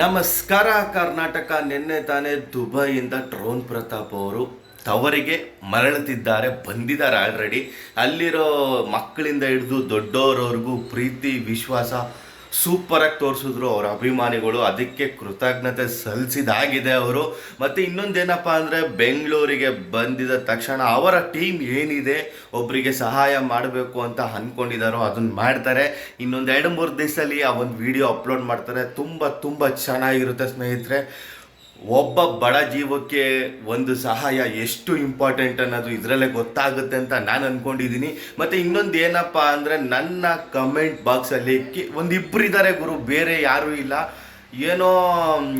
ನಮಸ್ಕಾರ, ಕರ್ನಾಟಕ. ನಿನ್ನೆ ತಾನೇ ದುಬೈಯಿಂದ ಡ್ರೋನ್ ಪ್ರತಾಪ್ ಅವರು ತವರಿಗೆ ಮರಳುತ್ತಿದ್ದಾರೆ, ಬಂದಿದ್ದಾರೆ ಆಲ್ರೆಡಿ ಅಲ್ಲಿರೋ ಮಕ್ಕಳಿಂದ ಹಿಡಿದು ದೊಡ್ಡವರವ್ರಿಗೂ ಪ್ರೀತಿ, ವಿಶ್ವಾಸ ಸೂಪರಾಗಿ ತೋರಿಸಿದ್ರು ಅವರ ಅಭಿಮಾನಿಗಳು. ಅದಕ್ಕೆ ಕೃತಜ್ಞತೆ ಸಲ್ಲಿಸಿದಾಗಿದೆ ಅವರು. ಮತ್ತು ಇನ್ನೊಂದೇನಪ್ಪ ಅಂದರೆ ಬೆಂಗಳೂರಿಗೆ ಬಂದಿದ ತಕ್ಷಣ ಅವರ ಟೀಮ್ ಏನಿದೆ ಒಬ್ಬರಿಗೆ ಸಹಾಯ ಮಾಡಬೇಕು ಅಂತ ಅಂದ್ಕೊಂಡಿದ್ದಾರೋ ಅದನ್ನು ಮಾಡ್ತಾರೆ. ಇನ್ನೊಂದು ಎರಡು ಮೂರು ದಿವಸದಲ್ಲಿ ಆ ಒಂದು ವಿಡಿಯೋ ಅಪ್ಲೋಡ್ ಮಾಡ್ತಾರೆ. ತುಂಬ ತುಂಬ ಚೆನ್ನಾಗಿರುತ್ತೆ ಸ್ನೇಹಿತರೆ. ಒಬ್ಬ ಬಡ ಜೀವಕ್ಕೆ ಒಂದು ಸಹಾಯ ಎಷ್ಟು ಇಂಪಾರ್ಟೆಂಟ್ ಅನ್ನೋದು ಇದರಲ್ಲೇ ಗೊತ್ತಾಗುತ್ತೆ ಅಂತ ನಾನು ಅಂದ್ಕೊಂಡಿದ್ದೀನಿ ಮತ್ತು ಇನ್ನೊಂದು ಏನಪ್ಪ ಅಂದರೆ ನನ್ನ ಕಮೆಂಟ್ ಬಾಕ್ಸಲ್ಲಿ ಕಿ ಒಂದು ಇಬ್ಬರು ಇದ್ದಾರೆ ಗುರು, ಬೇರೆ ಯಾರೂ ಇಲ್ಲ. ಏನೋ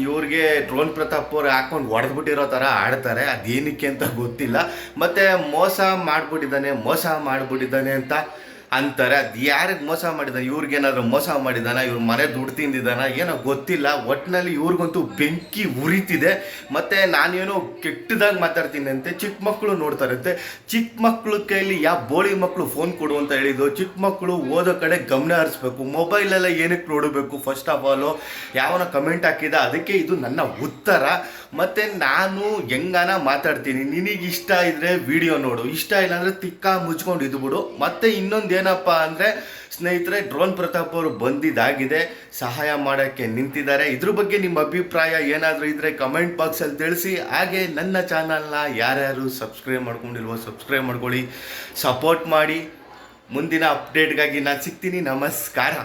ಇವ್ರಿಗೆ ಡ್ರೋನ್ ಪ್ರತಾಪ್ ಅವ್ರು ಹಾಕೊಂಡು ಹೊಡೆದ್ಬಿಟ್ಟಿರೋ ಥರ ಆಡ್ತಾರೆ, ಅದೇನಕ್ಕೆ ಅಂತ ಗೊತ್ತಿಲ್ಲ. ಮತ್ತು ಮೋಸ ಮಾಡಿಬಿಟ್ಟಿದ್ದಾನೆ ಮೋಸ ಮಾಡಿಬಿಟ್ಟಿದ್ದಾನೆ ಅಂತ ಅಂತಾರೆ, ಅದು ಯಾರಿಗೆ ಮೋಸ ಮಾಡಿದ? ಇವ್ರಿಗೇನಾದ್ರೂ ಮೋಸ ಮಾಡಿದಾನ? ಇವ್ರ ಮನೆ ದುಡ್ಡು ತಿಂದಿದ್ದಾನ ಏನೋ ಗೊತ್ತಿಲ್ಲ. ಒಟ್ಟಿನಲ್ಲಿ ಇವ್ರಿಗಂತೂ ಬೆಂಕಿ ಉರಿತಿದೆ. ಮತ್ತು ನಾನೇನೋ ಕೆಟ್ಟದಾಗಿ ಮಾತಾಡ್ತೀನಿ ಅಂತೆ. ಚಿಕ್ಕ ಮಕ್ಕಳು ನೋಡ್ತಾರಂತೆ ಚಿಕ್ಕ ಮಕ್ಕಳು ಕೈಲಿ ಯಾವ ಬೋಳಿ ಮಕ್ಕಳು ಫೋನ್ ಕೊಡು ಅಂತ ಹೇಳಿದ್ದು ಚಿಕ್ಕ ಮಕ್ಕಳು ಓದೋ ಕಡೆ ಗಮನ ಹರಿಸ್ಬೇಕು. ಮೊಬೈಲೆಲ್ಲ ಏನಕ್ಕೆ ನೋಡಬೇಕು? ಫಸ್ಟ್ ಆಫ್ ಆಲು ಯಾವನ ಕಮೆಂಟ್ ಹಾಕಿದ, ಅದಕ್ಕೆ ಇದು ನನ್ನ ಉತ್ತರ. ಮತ್ತು ನಾನು ಹೆಂಗಾನ ಮಾತಾಡ್ತೀನಿ? ನಿನಗಿಷ್ಟ ಇಷ್ಟ ಇದ್ದರೆ ವಿಡಿಯೋ ನೋಡು. ಇಷ್ಟ ಇಲ್ಲ ಅಂದರೆ ತಿಕ್ಕ ಮುಚ್ಕೊಂಡು ಇದ್ಬಿಡು. ಮತ್ತು ಇನ್ನೊಂದು ಏನಪ್ಪ ಅಂದರೆ, ಸ್ನೇಹಿತರೆ, ಡ್ರೋನ್ ಪ್ರತಾಪ್ ಅವರು ಬಂದಿದ್ದಾಗಿದೆ. ಸಹಾಯ ಮಾಡೋಕ್ಕೆ ನಿಂತಿದ್ದಾರೆ. ಇದ್ರ ಬಗ್ಗೆ ನಿಮ್ಮ ಅಭಿಪ್ರಾಯ ಏನಾದರೂ ಇದ್ದರೆ ಕಮೆಂಟ್ ಬಾಕ್ಸಲ್ಲಿ ತಿಳಿಸಿ. ಹಾಗೆ ನನ್ನ ಚಾನಲ್ನ ಯಾರ್ಯಾರು ಸಬ್ಸ್ಕ್ರೈಬ್ ಮಾಡ್ಕೊಂಡಿಲ್ವೋ ಸಬ್ಸ್ಕ್ರೈಬ್ ಮಾಡ್ಕೊಳ್ಳಿ. ಸಪೋರ್ಟ್ ಮಾಡಿ. ಮುಂದಿನ ಅಪ್ಡೇಟ್ಗಾಗಿ ನಾನು ಸಿಗ್ತೀನಿ. ನಮಸ್ಕಾರ.